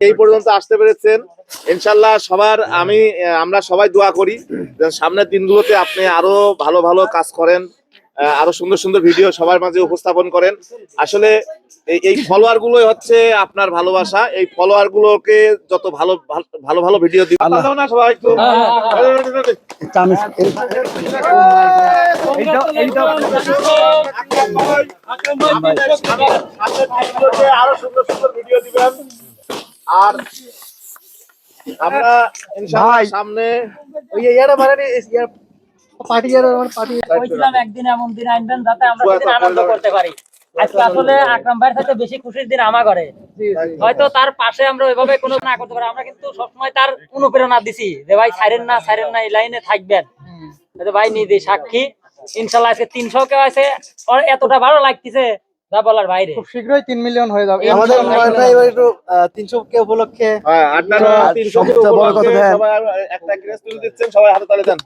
এই পর্যন্ত আসতে পেরেছেন। ইনশাল্লাহ সবার আমি আমরা সবাই দোয়া করি সামনের দিনগুলোতে আপনি আরও ভালো ভালো কাজ করেন আরও সুন্দর সুন্দর ভিডিও সবার মাঝে উপস্থাপন করেন। আসলে এই- ফলোয়ার গুলোই হচ্ছে আপনার ভালোবাসা। এই ফলোয়ার গুলোকে যত ভালো ভালো- ভালো ভিডিও না সবাই আরও সুন্দর সুন্দর ভিডিও দিবেন। আর আমরা ইনশাআল্লাহ সামনে ওই ইয়ারা মানে ইয়ার পার্টি ইয়ার আমার পার্টি। বলছিলাম একদিন এমন দিন আনবেন যাতে আমরা সেদিন আনন্দ করতে পারি। আজকে আসলে আকরাম ভাইয়ের সাথে বেশি খুশির দিন আমার ঘরে। হয়তো তার পাশে আমরা ওইভাবে কোনো না করতে পারি। আমরা কিন্তু সবসময় তার অনুপ্রেরণা দিছি যে ভাই ছাইরেন না ছাইরেন না এই লাইনে থাকবেন। ভাই নিজে সাক্ষী। ইনশাল্লাহ আজকে তিনশো কেউ আছে। এতটা ভালো লাগতেছে। যা বলার বাইরে। খুব শীঘ্রই তিন মিলিয়ন হয়ে যাবে। আমাদের আমাদের ময়না এবার একটু তিনশো কে উপলক্ষে হ্যাঁ, আড্ডা না, আর তিনশো সবচেয়ে বড় কথা দেন। সবাই একটা ক্রেস্ট তুলে দিচ্ছেন সবাই হাতে তালে দেন।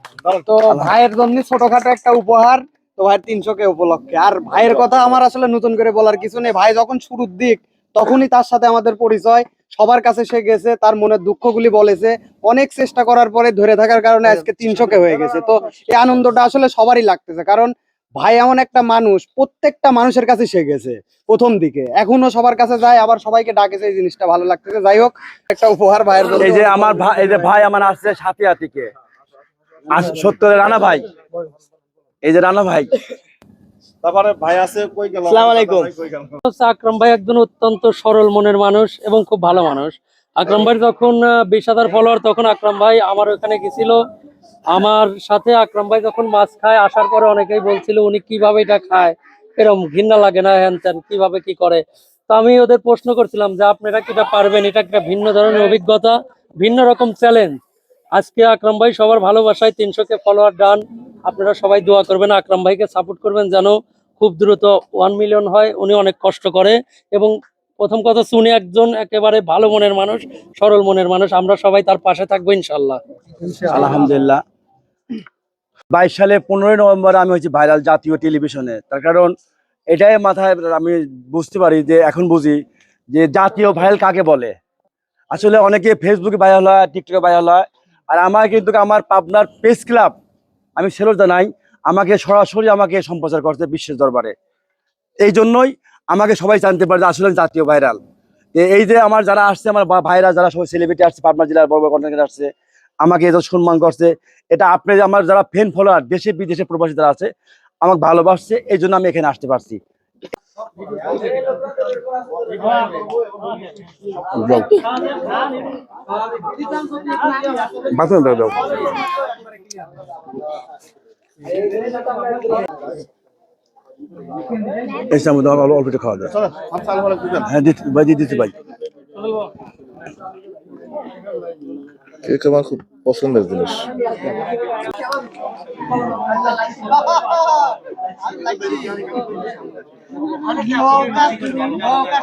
তো ভাইয়ের জন্য ছোটখাটো একটা উপহার তো ভাইয়ের তিনশো কে উপলক্ষে। আর ভাইয়ের কথা আমার আসলে নতুন করে বলার কিছু নেই। ভাই যখন শুরুর দিক তখনই তার সাথে আমাদের পরিচয়। সবার কাছে সে গেছে তার মনের দুঃখগুলি বলেছে। অনেক চেষ্টা করার পরে ধরে থাকার কারণে আজকে তিনশো কে হয়ে গেছে। তো এই আনন্দটা আসলে সবারই লাগতেছে। কারণ ভাই এমন একটা মানুষ প্রত্যেকটা মানুষের কাছে সে গেছে প্রথম দিকে। এখনও সবার কাছে যায় আবার সবাইকে ডাকেছে এই জিনিসটা ভালো লাগতেছে। যাই হোক একটা উপহার ভাইয়ের জন্য এই যে আমার ভাই এই যে ভাই আমার আসছে সাথিয়া থেকে আস- সত্তরের রানা ভাই। এই যে রানা ভাই। তারপরে ভাই আছে কই গেল? আসসালামু আলাইকুম। ভাই কই আকরাম ভাই একজন অত্যন্ত সরল মনের মানুষ এবং খুব ভালো মানুষ। আকরাম ভাই যখন বিশ হাজার ফলোয়ার তখন আকরাম ভাই আমার ওখানে গেছিল। আমার সাথে আকরাম ভাই যখন মাছ খায়, আসার পরে অনেকেই বলছিল, উনি কীভাবে এটা খায়? এরকম ঘৃণা লাগে না, হ্যান ত্যান, কীভাবে কি করে? তো আমি ওদের প্রশ্ন করছিলাম যে, আপনারা কি এটা পারবেন? এটা একটা ভিন্ন ধরনের অভিজ্ঞতা, ভিন্ন রকম চ্যালেঞ্জ। আজকে আকরাম ভাই সবার ভালোবাসায় তিনশো কে ফলোয়ার ডান আপনারা সবাই দোয়া করবেন, আকরাম ভাইকে সাপোর্ট করবেন যেন খুব দ্রুত ওয়ান মিলিয়ন হয়। উনি অনেক কষ্ট করে এবং প্রথম কথা, শুনে একজন একেবারে ভালো মনের মানুষ, সরল মনের মানুষ, আমরা সবাই তার পাশে থাকব ইনশাল্লাহ আলহামদুলিল্লাহ। বাইশ সালে পনেরোই নভেম্বর আমি হয়েছি ভাইরাল জাতীয় টেলিভিশনে। তার কারণ এটাই মাথায় আমি বুঝতে পারি যে এখন বুঝি যে জাতীয় ভাইরাল কাকে বলে। আসলে অনেকে ফেসবুকে ভাইরাল হয় টিকটকে ভাইরাল হয়, আর আমার কিন্তু আমার পাবনার প্রেস ক্লাব আমি সেলর জানাই আমাকে সরাসরি আমাকে সম্প্রচার করতে বিশ্বের দরবারে। এই জন্যই আমাকে সবাই জানতে পারে যে আসলে জাতীয় ভাইরাল। এই যে আমার যারা আসছে আমার ভাইরা যারা সবাই সেলিব্রিটি আসছে পাবনা জেলার বড় বড় কন্টেন্ট আসছে আমাকে এত সম্মান করছে। এটা আপনি আমার যারা ফ্যান ফলোয়ার দেশে বিদেশে প্রবাসী যারা আছে আমাকে ভালোবাসছে এই জন্য আমি এখানে আসতে পারছি। দাও, দাও। এই সামনে দাও, অল্প অল্প একটু খাওয়া দাও চলো, হাত চালু করে দিবেন। হ্যাঁ দিচ্ছি ভাই দিয়ে দিচ্ছি ভাই কেক আমার খুব পছন্দের জিনিস নৌকা